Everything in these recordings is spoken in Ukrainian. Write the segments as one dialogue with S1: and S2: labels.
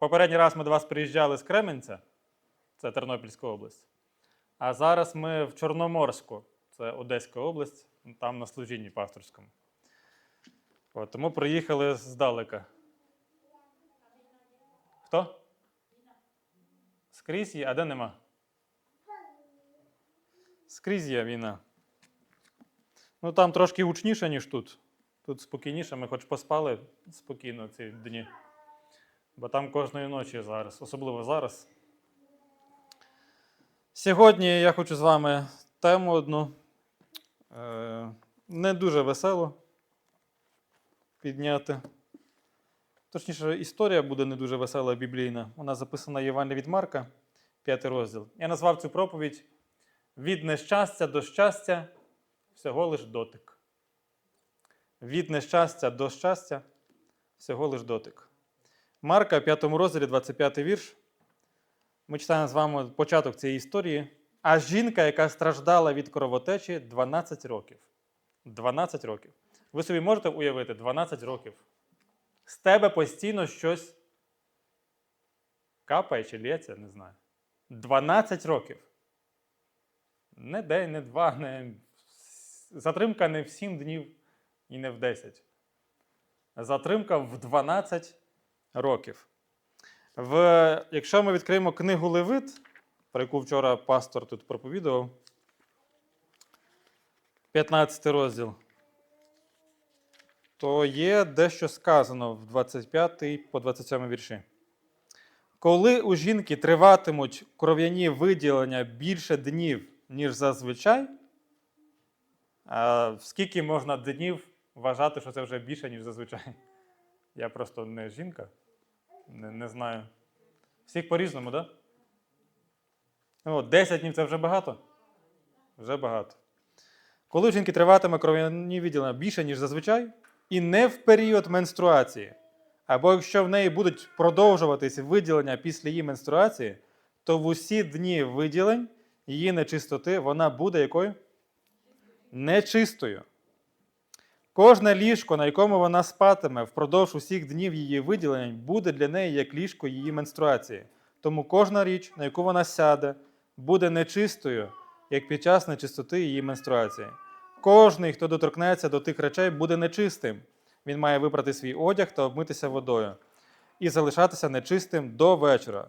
S1: Попередній раз ми до вас приїжджали з Кременця, це Тернопільська область. А зараз ми в Чорноморську, це Одеська область, там на служінні пасторському. От, тому приїхали здалека. Хто? Скрізь є, а де нема? Скрізь є війна. Ну там трошки гучніше, ніж тут. Тут спокійніше, ми хоч поспали спокійно ці дні. Бо там кожної ночі зараз, особливо зараз. Сьогодні я хочу з вами тему одну. Е, не дуже весело підняти. Точніше, історія буде не дуже весела біблійна. Вона записана в від Марка, 5 розділ. Я назвав цю проповідь Від нещастя до щастя всього лиш дотик. Від нещастя до щастя всього лиш дотик. Марка, 5 розділі, 25 вірш. Ми читаємо з вами початок цієї історії. А жінка, яка страждала від кровотечі 12 років. 12 років. Ви собі можете уявити 12 років. З тебе постійно щось капає чи лється, не знаю. 12 років. Не день, не два, не затримка не в 7 днів і не в 10. Затримка в 12 років. В, якщо ми відкриємо книгу Левит, про яку вчора пастор тут проповідував, 15 розділ, то є дещо сказано в 25 по 27 вірші. Коли у жінки триватимуть кров'яні виділення більше днів, ніж зазвичай, скільки можна днів вважати, що це вже більше, ніж зазвичай? Я просто не жінка, не, не знаю. Всіх по-різному, так? Да? О, 10 днів це вже багато? Вже багато. Коли у жінки триватиме кров'яні відділення більше, ніж зазвичай, і не в період менструації, або якщо в неї будуть продовжуватись виділення після її менструації, то в усі дні виділень її нечистоти вона буде якою? Нечистою. Кожне ліжко, на якому вона спатиме впродовж усіх днів її виділень, буде для неї як ліжко її менструації. Тому кожна річ, на яку вона сяде, буде нечистою, як під час нечистоти її менструації. Кожний, хто доторкнеться до тих речей, буде нечистим. Він має випрати свій одяг та обмитися водою і залишатися нечистим до вечора.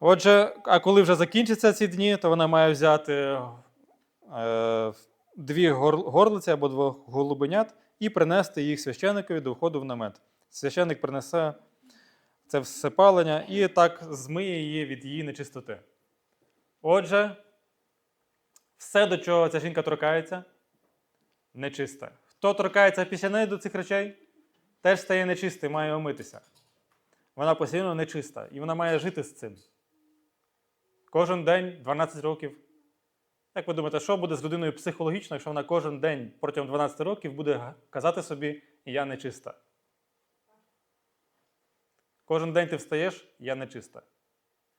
S1: Отже, а коли вже закінчаться ці дні, то вона має взяти е, дві горлиці або двох голубенят і принести їх священникові до входу в намет. Священник принесе це всепалення і так змиє її від її нечистоти. Отже, все, до чого ця жінка торкається, нечисте. Хто торкається після неї до цих речей, теж стає нечистий, має омитися. Вона постійно нечиста, і вона має жити з цим. Кожен день 12 років. Як ви думаєте, що буде з людиною психологічно, якщо вона кожен день протягом 12 років буде казати собі Я нечиста? Кожен день ти встаєш, я нечиста.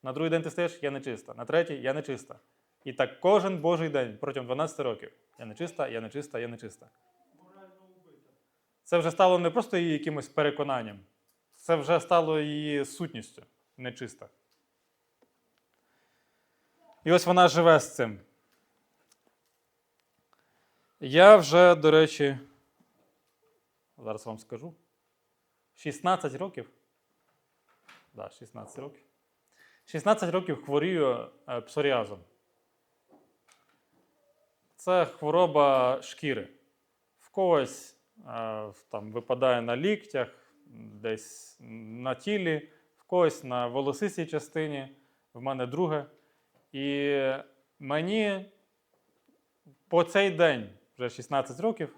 S1: На другий день ти встаєш, я нечиста. На третій я нечиста. І так кожен божий день протягом 12 років. Я нечиста, я нечиста, я нечиста. Це вже стало не просто її якимось переконанням, це вже стало її сутністю нечиста. І ось вона живе з цим. Я вже, до речі, зараз вам скажу. 16 років. Да, 16 років. 16 років хворію е, псоріазом. Це хвороба шкіри. В когось е, там випадає на ліктях, десь на тілі, в когось на волосистій частині, в мене друге. І мені по цей день, вже 16 років,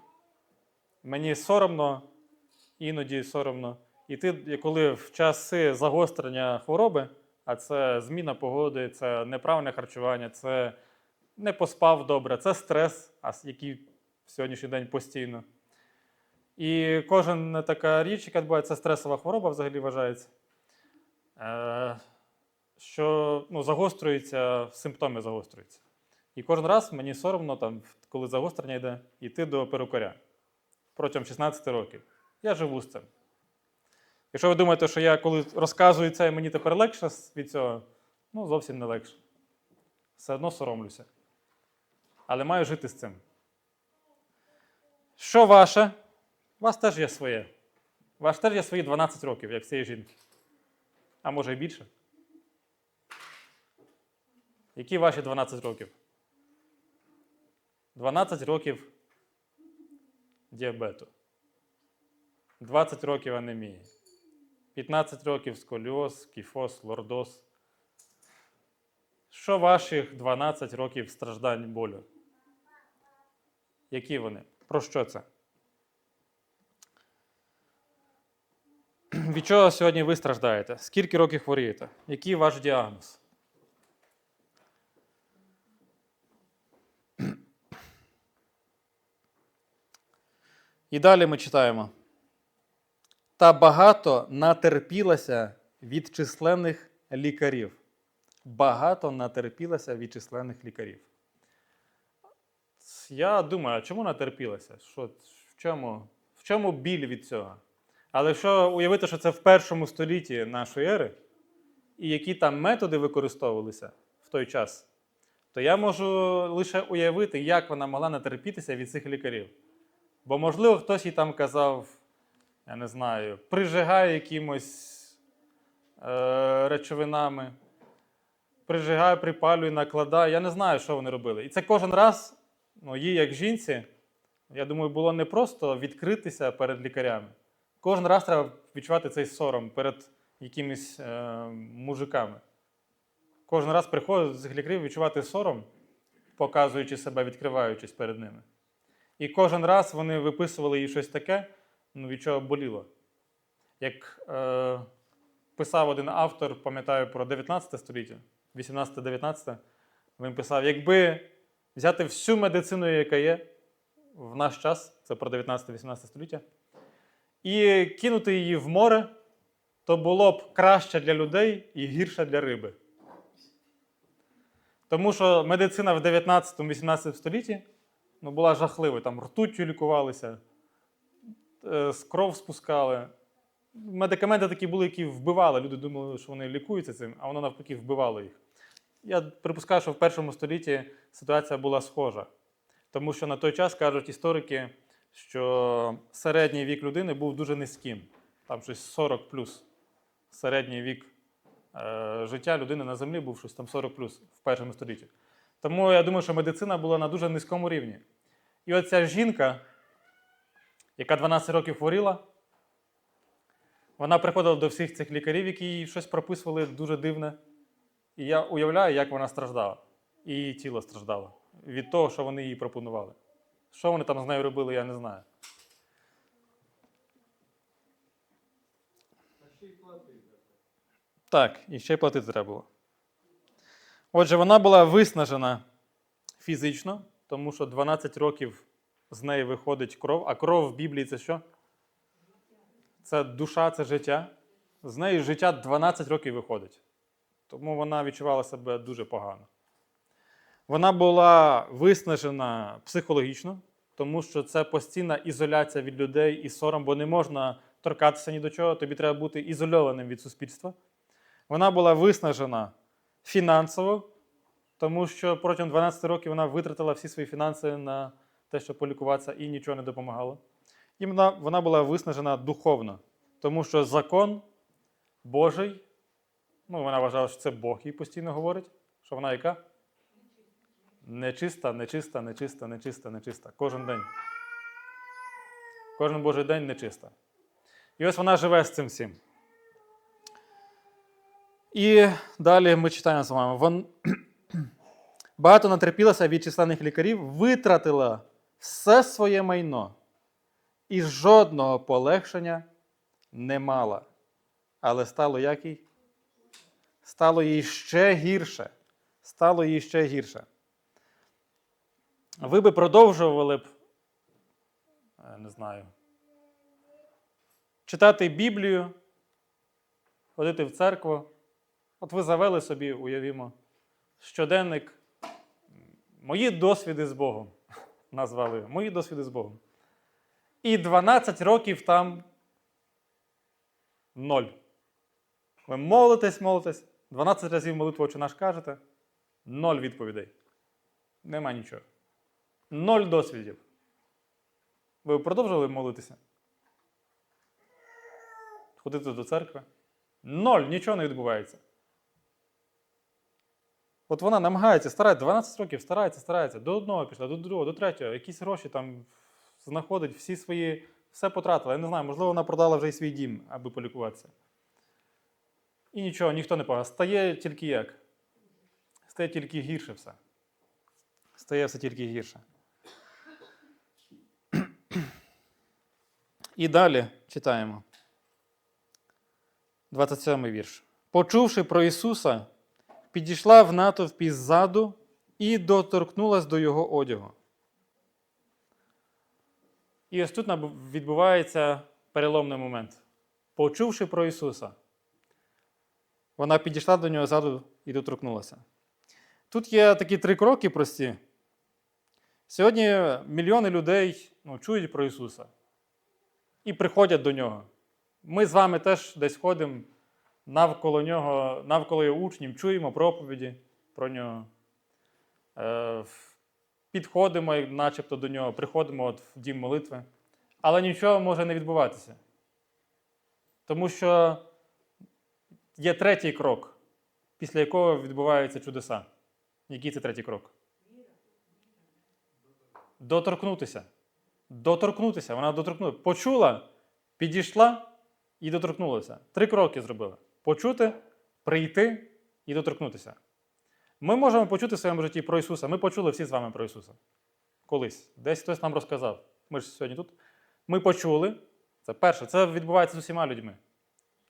S1: мені соромно, іноді соромно. І ти, коли в часи загострення хвороби, а це зміна погоди, це неправильне харчування, це не поспав добре, це стрес, який в сьогоднішній день постійно. І кожна така річ, яка відбувається, це стресова хвороба взагалі вважається. Е, що ну, загострюються, симптоми загострюються. І кожен раз мені соромно, там, коли загострення йде, йти до перукаря протягом 16 років. Я живу з цим. Якщо ви думаєте, що я коли розказую це, мені тепер легше від цього, ну зовсім не легше. Все одно соромлюся. Але маю жити з цим. Що ваше? У вас теж є своє. У вас теж є свої 12 років, як цієї жінки. А може і більше. Які ваші 12 років? 12 років діабету. 20 років анемії. 15 років сколіоз, кіфоз, лордоз. Що ваших 12 років страждань болю? Які вони? Про що це? Від чого сьогодні ви страждаєте? Скільки років хворієте? Який ваш діагноз? І далі ми читаємо. Та багато натерпілася від численних лікарів. Багато натерпілася від численних лікарів. Я думаю, а чому натерпілася? Що, в, чому, в чому біль від цього? Але якщо уявити, що це в першому столітті нашої ери, і які там методи використовувалися в той час, то я можу лише уявити, як вона могла натерпітися від цих лікарів. Бо, можливо, хтось їй там казав, я не знаю, прижигай якимось е, речовинами, прижигай, припалюй, накладай. Я не знаю, що вони робили. І це кожен раз, ну, їй, як жінці, я думаю, було не просто відкритися перед лікарями. Кожен раз треба відчувати цей сором перед якимись е, мужиками. Кожен раз приходить з лікарів відчувати сором, показуючи себе, відкриваючись перед ними. І кожен раз вони виписували їй щось таке, ну, від чого боліло. Як е, писав один автор, пам'ятаю про 19 століття, 18-19, він писав: якби взяти всю медицину, яка є в наш час, це про 19-18 століття, і кинути її в море, то було б краще для людей і гірше для риби. Тому що медицина в 19-18 столітті ну, була жахливою. Там ртуттю лікувалися, е, з кров спускали. Медикаменти такі були, які вбивали. Люди думали, що вони лікуються цим, а воно навпаки вбивало їх. Я припускаю, що в першому столітті ситуація була схожа. Тому що на той час кажуть історики, що середній вік людини був дуже низьким. Там щось 40 плюс. Середній вік е, життя людини на землі був щось там 40 плюс в першому столітті. Тому я думаю, що медицина була на дуже низькому рівні. І оця жінка, яка 12 років хворіла, вона приходила до всіх цих лікарів, які їй щось прописували дуже дивне. І я уявляю, як вона страждала. І її тіло страждало від того, що вони їй пропонували. Що вони там з нею робили, я не знаю. Так, і ще й платити треба було. Отже, вона була виснажена фізично, тому що 12 років з неї виходить кров, а кров в Біблії це що? Це душа, це життя. З неї життя 12 років виходить. Тому вона відчувала себе дуже погано. Вона була виснажена психологічно, тому що це постійна ізоляція від людей і сором, бо не можна торкатися ні до чого, тобі треба бути ізольованим від суспільства. Вона була виснажена фінансово, тому що протягом 12 років вона витратила всі свої фінанси на те, щоб полікуватися, і нічого не допомагало. І вона, вона була виснажена духовно, тому що закон Божий, ну, вона вважала, що це Бог їй постійно говорить, що вона яка? Нечиста, нечиста, нечиста, нечиста, нечиста. Кожен день. Кожен Божий день нечиста. І ось вона живе з цим всім. І далі ми читаємо з вами. Вон... Багато натерпілася від численних лікарів, витратила все своє майно і жодного полегшення не мала. Але стало як їй? Стало їй ще гірше. Стало їй ще гірше. Ви би продовжували б, е, не знаю, читати Біблію, ходити в церкву. От ви завели собі, уявімо, щоденник Мої досвіди з Богом. Назвали Мої досвіди з Богом. І 12 років там Ноль. Ви молитесь, молитесь, 12 разів молитву «Отче наш кажете, ноль відповідей. Нема нічого. Ноль досвідів. Ви продовжували молитися? Ходити до церкви? Ноль, нічого не відбувається. От вона намагається, старається, 12 років старається, старається. До одного пішла, до другого, до третього. Якісь гроші там знаходить, всі свої, все потратила. Я не знаю, можливо, вона продала вже й свій дім, аби полікуватися. І нічого, ніхто не погас. Стає тільки як? Стає тільки гірше все. Стає все тільки гірше. І далі читаємо. 27 вірш. Почувши про Ісуса, підійшла в натовпі ззаду і доторкнулась до Його одягу. І ось тут відбувається переломний момент. Почувши про Ісуса, вона підійшла до нього ззаду і доторкнулася. Тут є такі три кроки прості. Сьогодні мільйони людей ну, чують про Ісуса і приходять до Нього. Ми з вами теж десь ходимо навколо нього, навколо його учнів, чуємо проповіді про нього. Е, підходимо, начебто, до нього, приходимо от в дім молитви. Але нічого може не відбуватися. Тому що є третій крок, після якого відбуваються чудеса. Який це третій крок? Доторкнутися. Доторкнутися. Вона доторкнулася. Почула, підійшла і доторкнулася. Три кроки зробила: почути, прийти і доторкнутися. Ми можемо почути в своєму житті про Ісуса. Ми почули всі з вами про Ісуса. Колись. Десь хтось нам розказав. Ми ж сьогодні тут. Ми почули. Це перше, це відбувається з усіма людьми.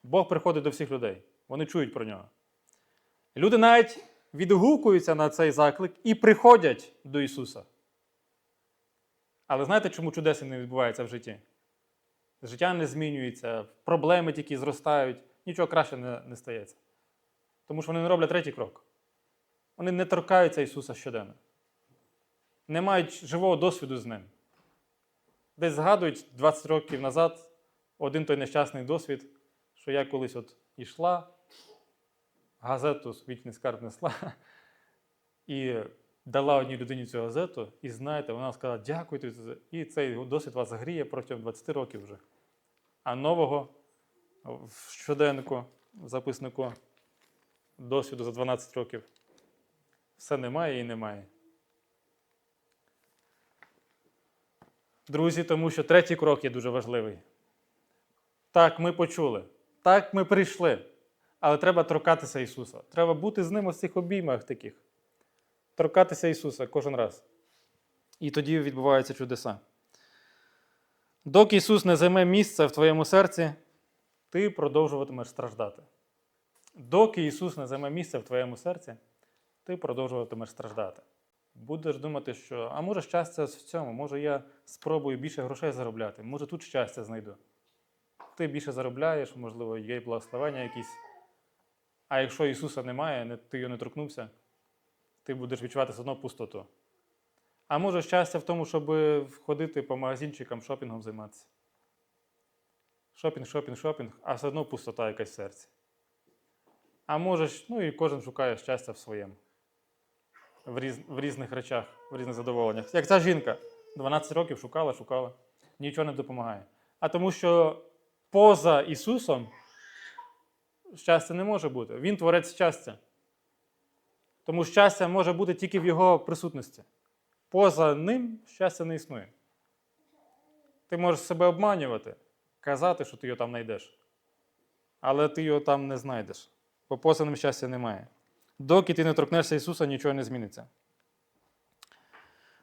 S1: Бог приходить до всіх людей. Вони чують про нього. Люди навіть відгукуються на цей заклик і приходять до Ісуса. Але знаєте, чому чудеси не відбуваються в житті? Життя не змінюється, проблеми тільки зростають, нічого краще не, не стається. Тому що вони не роблять третій крок. Вони не торкаються Ісуса щоденно. Не мають живого досвіду з Ним. Десь згадують 20 років назад один той нещасний досвід, що я колись от йшла, газету «Вічний скарб несла і дала одній людині цю газету, і знаєте, вона сказала, дякую. І цей досвід вас гріє протягом 20 років вже. А нового в щоденнику, в записнику досвіду за 12 років все немає і немає. Друзі, тому що третій крок є дуже важливий. Так, ми почули. Так, ми прийшли. Але треба торкатися Ісуса. Треба бути з ним у цих обіймах таких. Торкатися Ісуса кожен раз. І тоді відбуваються чудеса. Доки Ісус не займе місце в твоєму серці, ти продовжуватимеш страждати. Доки Ісус не займе місце в твоєму серці, ти продовжуватимеш страждати. Будеш думати, що а може щастя в цьому, може я спробую більше грошей заробляти, може тут щастя знайду. Ти більше заробляєш, можливо, є й благословення якісь. А якщо Ісуса немає, ти його не торкнувся, ти будеш відчувати все одно пустоту. А може щастя в тому, щоб ходити по магазинчикам, шопінгом займатися. Шопінг, шопінг, шопінг, а все одно пустота якась в. А може, ж- ну і кожен шукає щастя в своєму. В, різ, в різних речах, в різних задоволеннях. Як ця жінка 12 років шукала, шукала, нічого не допомагає. А тому що поза Ісусом щастя не може бути. Він творець щастя. Тому щастя може бути тільки в Його присутності. Поза ним щастя не існує. Ти можеш себе обманювати, казати, що ти його там знайдеш. Але ти його там не знайдеш. Бо поза щастя немає. Доки ти не торкнешся Ісуса, нічого не зміниться.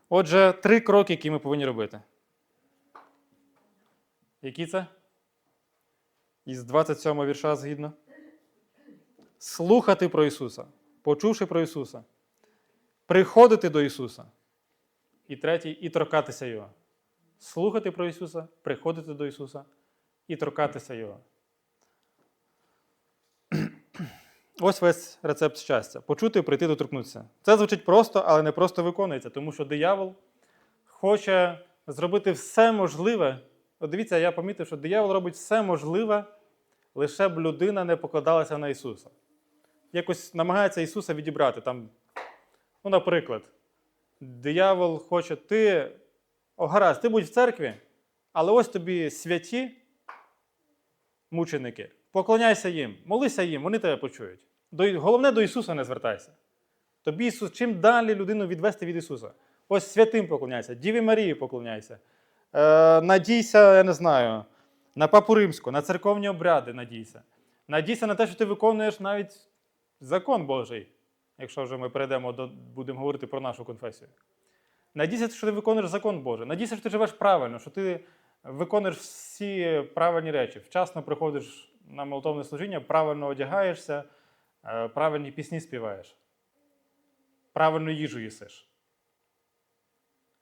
S1: Отже, три кроки, які ми повинні робити. Які це? Із 27 вірша згідно. Слухати про Ісуса, почувши про Ісуса, приходити до Ісуса. І третій і торкатися Його. Слухати про Ісуса, приходити до Ісуса і торкатися Його. Ось весь рецепт щастя. Почути, прийти, доторкнутися. Це звучить просто, але не просто виконується, тому що диявол хоче зробити все можливе. От дивіться, я помітив, що диявол робить все можливе, лише б людина не покладалася на Ісуса. Якось намагається Ісуса відібрати. Там, ну, наприклад, диявол хоче, ти, о, гаразд, ти будь в церкві, але ось тобі святі мученики. Поклоняйся їм, молися їм, вони тебе почують. До, головне, до Ісуса не звертайся. Тобі Ісус, чим далі людину відвести від Ісуса? Ось святим поклоняйся, Діві Марії поклоняйся. Е, надійся, я не знаю, на папу римську, на церковні обряди надійся. Надійся на те, що ти виконуєш навіть закон Божий, якщо вже ми перейдемо до будемо говорити про нашу конфесію. Надійся, що ти виконуєш закон Божий. Надійся, що ти живеш правильно, що ти виконуєш всі правильні речі. Вчасно приходиш на молитовне служіння, правильно одягаєшся, е, правильні пісні співаєш, правильну їжу їсиш.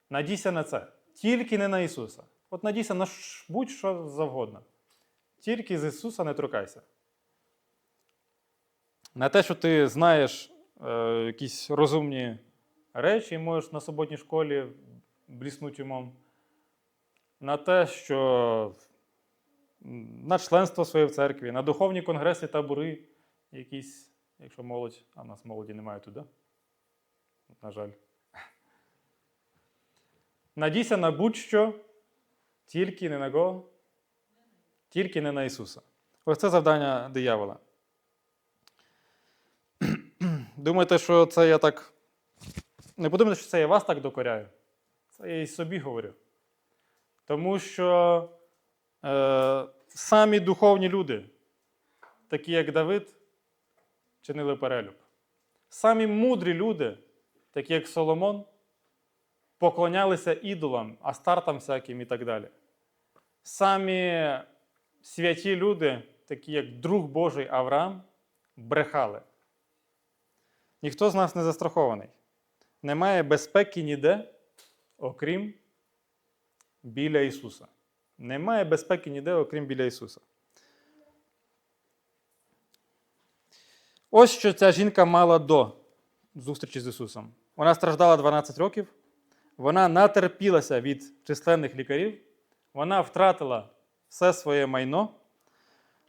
S1: Надійся на це. Тільки не на Ісуса. От надійся на будь-що завгодно. Тільки з Ісуса не торкайся. На те, що ти знаєш е, якісь розумні речі і можеш на суботній школі бліснути умом. На те, що на членство своє в церкві, на духовні конгреси, табори, якісь, якщо молодь, а в нас молоді немає туди. На жаль. Надійся на будь-що, тільки не на кого, тільки не на Ісуса. Ось це завдання диявола. Думаєте, що це я так. Не подумайте, що це я вас так докоряю. Це я і собі говорю. Тому що е, самі духовні люди, такі як Давид, чинили перелюб. Самі мудрі люди, такі як Соломон, поклонялися ідолам, астартам всяким і так далі. Самі святі люди, такі як друг Божий Авраам, брехали. Ніхто з нас не застрахований. Немає безпеки ніде, окрім біля Ісуса. Немає безпеки ніде, окрім біля Ісуса. Ось що ця жінка мала до зустрічі з Ісусом. Вона страждала 12 років, вона натерпілася від численних лікарів, вона втратила все своє майно,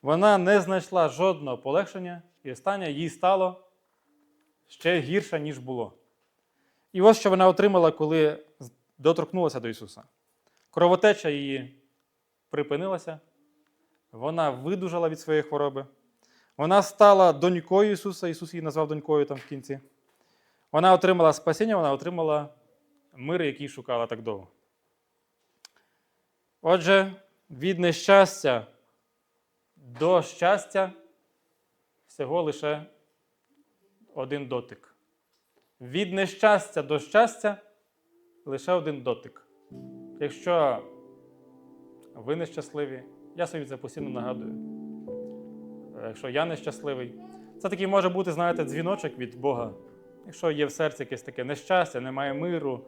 S1: вона не знайшла жодного полегшення, і останнє їй стало ще гірше, ніж було. І ось що вона отримала, коли доторкнулася до Ісуса. Кровотеча її припинилася, вона видужала від своєї хвороби. Вона стала донькою Ісуса, Ісус її назвав донькою там в кінці. Вона отримала спасіння, вона отримала мир, який шукала так довго. Отже, від нещастя до щастя всього лише один дотик. Від нещастя до щастя лише один дотик. Якщо ви нещасливі, я собі це постійно нагадую. Якщо я нещасливий, це такий може бути, знаєте, дзвіночок від Бога. Якщо є в серці якесь таке нещастя, немає миру,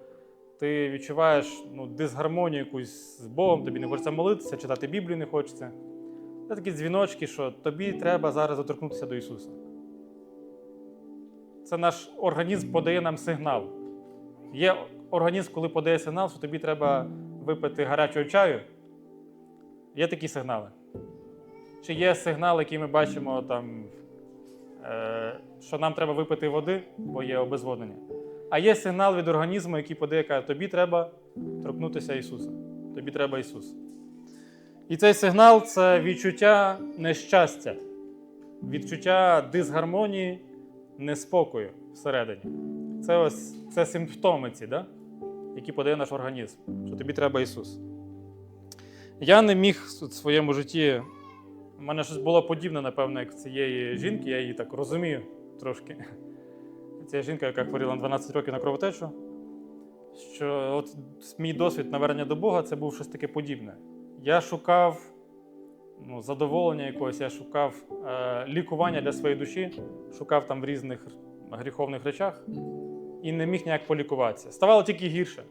S1: ти відчуваєш ну, дисгармонію якусь з Богом, тобі не хочеться молитися, читати Біблію не хочеться. Це такі дзвіночки, що тобі треба зараз доторкнутися до Ісуса. Це наш організм подає нам сигнал. Є організм, коли подає сигнал, що тобі треба випити гарячого чаю. Є такі сигнали. Чи є сигнал, який ми бачимо, там, е, що нам треба випити води, бо є обезводнення. А є сигнал від організму, який подає, каже, тобі треба торкнутися Ісуса. Тобі треба Ісус. І цей сигнал це відчуття нещастя, відчуття дисгармонії, неспокою всередині. Це ось це симптоми ці, да? Які подає наш організм, що тобі треба Ісус. Я не міг в своєму житті. У мене щось було подібне, напевно, як цієї жінки, я її так розумію трошки. Ця жінка, яка хворіла 12 років на кровотечу, що от мій досвід навернення до Бога це був щось таке подібне. Я шукав ну, задоволення якогось, я шукав е, лікування для своєї душі, шукав там в різних гріховних речах і не міг ніяк полікуватися. Ставало тільки гірше.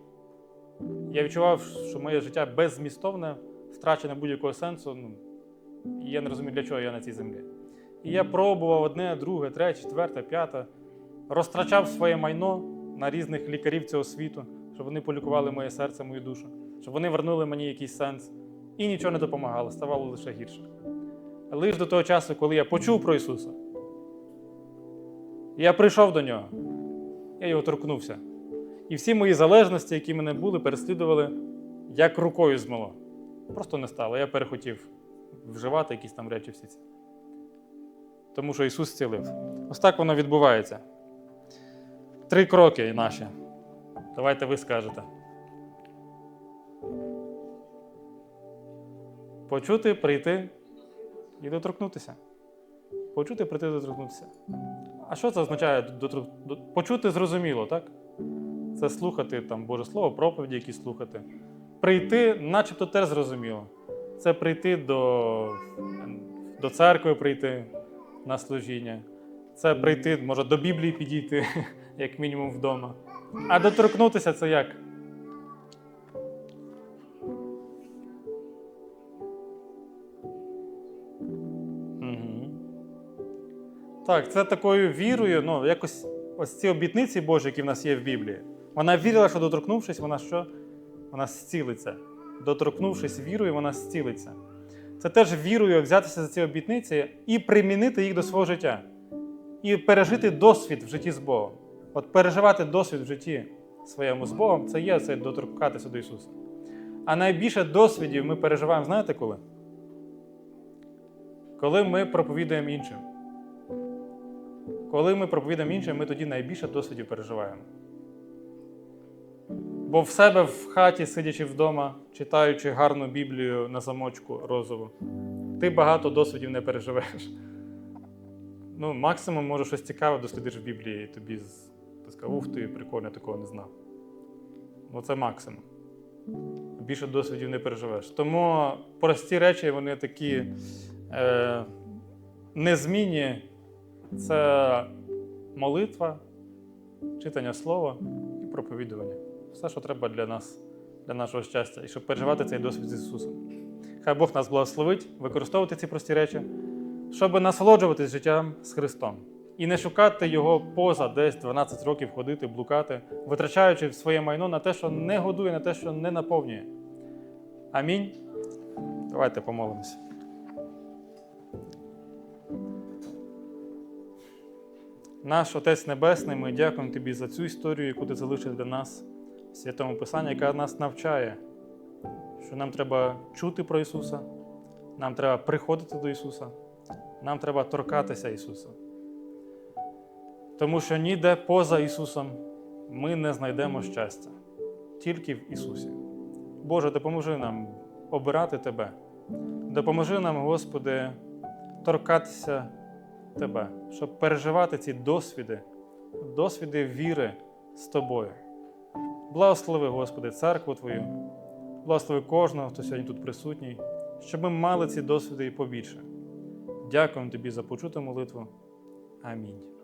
S1: Я відчував, що моє життя беззмістовне, втрачене будь-якого сенсу. Ну, і я не розумію, для чого я на цій землі. І я пробував одне, друге, третє, четверте, п'яте, розтрачав своє майно на різних лікарів цього світу, щоб вони полікували моє серце, мою душу, щоб вони вернули мені якийсь сенс. І нічого не допомагало, ставало лише гірше. лише до того часу, коли я почув про Ісуса. Я прийшов до нього, я його торкнувся. І всі мої залежності, які мене були, переслідували, як рукою змило. Просто не стало. Я перехотів вживати якісь там речі всі ці. Тому що Ісус зцілив. Ось так воно відбувається. Три кроки наші. Давайте ви скажете. Почути, прийти і доторкнутися. Почути, прийти, доторкнутися. А що це означає доторк... до- почути зрозуміло, так? Це слухати там Боже Слово, проповіді, які слухати. Прийти, начебто теж зрозуміло. Це прийти до, до церкви, прийти на служіння. Це прийти, може, до Біблії підійти, як мінімум вдома. А доторкнутися це як? Так, це такою вірою, ну, якось ось ці обітниці Божі, які в нас є в Біблії. Вона вірила, що доторкнувшись, вона що? Вона зцілиться. Доторкнувшись вірою, вона зцілиться. Це теж вірою взятися за ці обітниці і примінити їх до свого життя. І пережити досвід в житті з Богом. От переживати досвід в житті своєму з Богом це є це доторкатися до Ісуса. А найбільше досвідів ми переживаємо, знаєте коли? Коли ми проповідуємо іншим. Коли ми проповідаємо іншим, ми тоді найбільше досвідів переживаємо. Бо в себе в хаті, сидячи вдома, читаючи гарну Біблію на замочку розову, ти багато досвідів не переживеш. Ну, максимум, може, щось цікаве дослідиш в Біблії, і тобі сказав, ух ти, прикольно, такого не знав. Ну, це максимум. Більше досвідів не переживеш. Тому прості речі, вони такі е, незмінні. Це молитва, читання слова і проповідування. Все, що треба для нас, для нашого щастя, і щоб переживати цей досвід з Ісусом. Хай Бог нас благословить, використовувати ці прості речі, щоб насолоджуватись життям з Христом. І не шукати його поза десь 12 років ходити, блукати, витрачаючи своє майно на те, що не годує, на те, що не наповнює. Амінь. Давайте помолимося. Наш Отець Небесний, ми дякуємо Тобі за цю історію, яку ти залишив для нас в святому Писанні, яка нас навчає, що нам треба чути про Ісуса, нам треба приходити до Ісуса, нам треба торкатися Ісуса. Тому що ніде поза Ісусом ми не знайдемо щастя, тільки в Ісусі. Боже, допоможи нам обирати Тебе. Допоможи нам, Господи, торкатися Тебе, щоб переживати ці досвіди, досвіди віри з Тобою. Благослови, Господи, церкву Твою, благослови кожного, хто сьогодні тут присутній, щоб ми мали ці досвіди і побільше. Дякуємо Тобі за почуту молитву. Амінь.